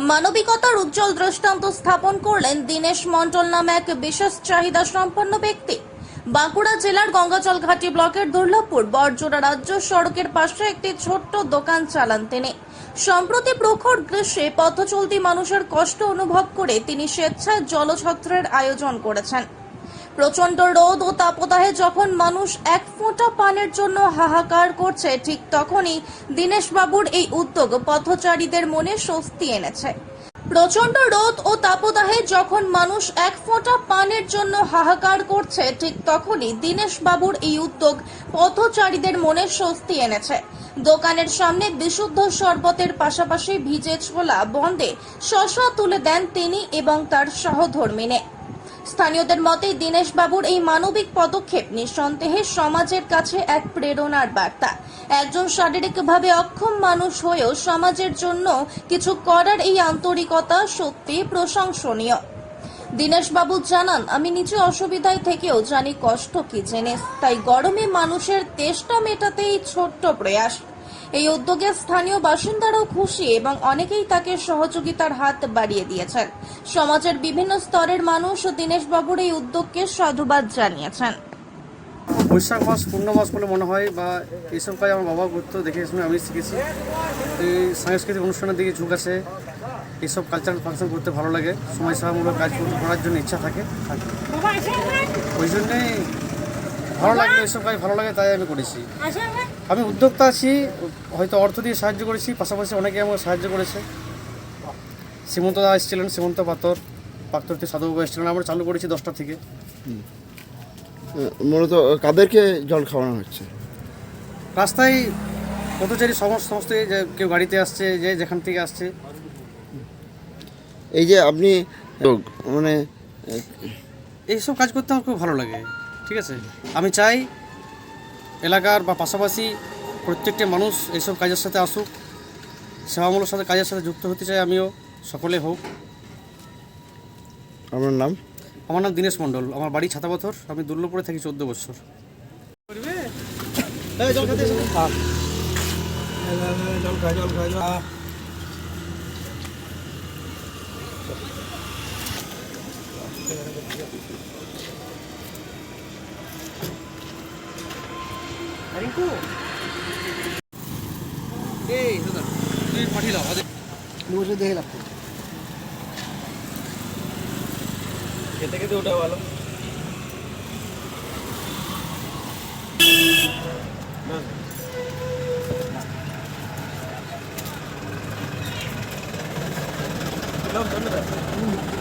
মানবিকতার উজ্জ্বল দৃষ্টান্ত স্থাপন করলেন দীনেশ মণ্ডল নামে এক বিশেষ চাহিদা সম্পন্ন ব্যক্তি। বাঁকুড়া জেলার গঙ্গাচল ঘাটি ব্লকের দুর্লভপুর, বরজোড়া রাজ্য সড়কের পাশে একটি ছোট্ট দোকান চালান তিনি। সম্প্রতি প্রখর গ্রীষ্মে পথচলতি মানুষের কষ্ট অনুভব করে তিনি স্বেচ্ছায় জলছত্রের আয়োজন করেছেন। প্রচণ্ড রোদ ও তাপদাহে যখন মানুষ এক ফোঁটা পানের জন্য হাহাকার করছে, ঠিক তখনই দীনেশ বাবুর এই উদ্যোগ পথচারীদের মনে স্বস্তি এনেছে। প্রচণ্ড রোদ ও তাপদাহে যখন মানুষ এক ফোঁটা পানের জন্য হাহাকার করছে, ঠিক তখনই দীনেশ বাবুর এই উদ্যোগ পথচারীদের মনে স্বস্তি এনেছে। দোকানের সামনে বিশুদ্ধ শরবতের পাশাপাশি ভিজে ছোলা বন্ধে শশা তুলে দেন তিনি এবং তার সহধর্মিনে। স্থানীয়দের মতে দীনেশ বাবুর এই মানবিক পদক্ষেপ নিঃসন্দেহে সমাজের কাছে এক প্রেরণার বার্তা। একজন শারীরিকভাবে অক্ষম মানুষ হয়েও সমাজের জন্য কিছু করার এই আন্তরিকতা সত্যি প্রশংসনীয়। দীনেশ বাবু জানান, আমি নিজে অসুবিধায় থেকেও জানি কষ্ট কি জেনে, তাই গরমে মানুষের তেষ্টা মেটাতে এই ছোট্ট প্রয়াস। এই উদ্যোগে স্থানীয় বাসিন্দারাও খুশি এবং অনেকেই তাকে সহযোগিতার হাত বাড়িয়ে দিয়েছেন। সমাজের বিভিন্ন স্তরের মানুষ ও দীনেশ বাবুর এই উদ্যোগকে সাধুবাদ জানিয়েছেন। বৈশাখ মাস পূর্ণ মাস বলে মনে হয় বা এইসব কাজ আমার বাবা করতো দেখে শুনে আমি শিখেছি। এই সাংস্কৃতিক অনুষ্ঠানের দিকে ঝুঁক আছে এইসব কালচারাল ফাংশন করতে ভালো লাগে। সময় সমাজসেবামূলক কাজ করতে- করার জন্য ইচ্ছা থাকে। থাকে। ওই জন্যেই ভালো লাগে এইসব কাজ ভালো লাগে তাই আমি করেছি। আমি উদ্যোক্তা আছি হয়তো অর্থ দিয়ে সাহায্য করেছি পাশাপাশি অনেকে আমাকে সাহায্য করেছে। সীমন্ত দা এসেছিলেন সীমন্ত পাতর পাথর থেকে সাধুবাবু এসেছিলেন আমরা চালু করেছি দশটা থেকে। মূলত কাদেরকে জল খাওয়ানো হচ্ছে? রাস্তায় পথচারী সমস্ত সমস্ত যে কেউ গাড়িতে আসছে যে যেখান থেকে আসছে। এই যে আপনি মানে এইসব কাজ করতে আমার খুব ভালো লাগে। ঠিক আছে? আমি চাই এলাকার বা পাশাপাশি প্রত্যেকটা মানুষ এইসব কাজের সাথে আসুক সেবামূলক সাথে কাজের সাথে যুক্ত হতে চাই আমিও সকলে হোক। আমার নাম? আমার নাম দীনেশ মণ্ডল আমার বাড়ি ছাতাপাথর আমি দুর্লভপুরে থাকি চোদ্দ বছর। এই দাদা তুই পাঠিয়ে দাও বসে দেখে লাভ খেতে খেতে ওটা ভালো ধন্যবাদ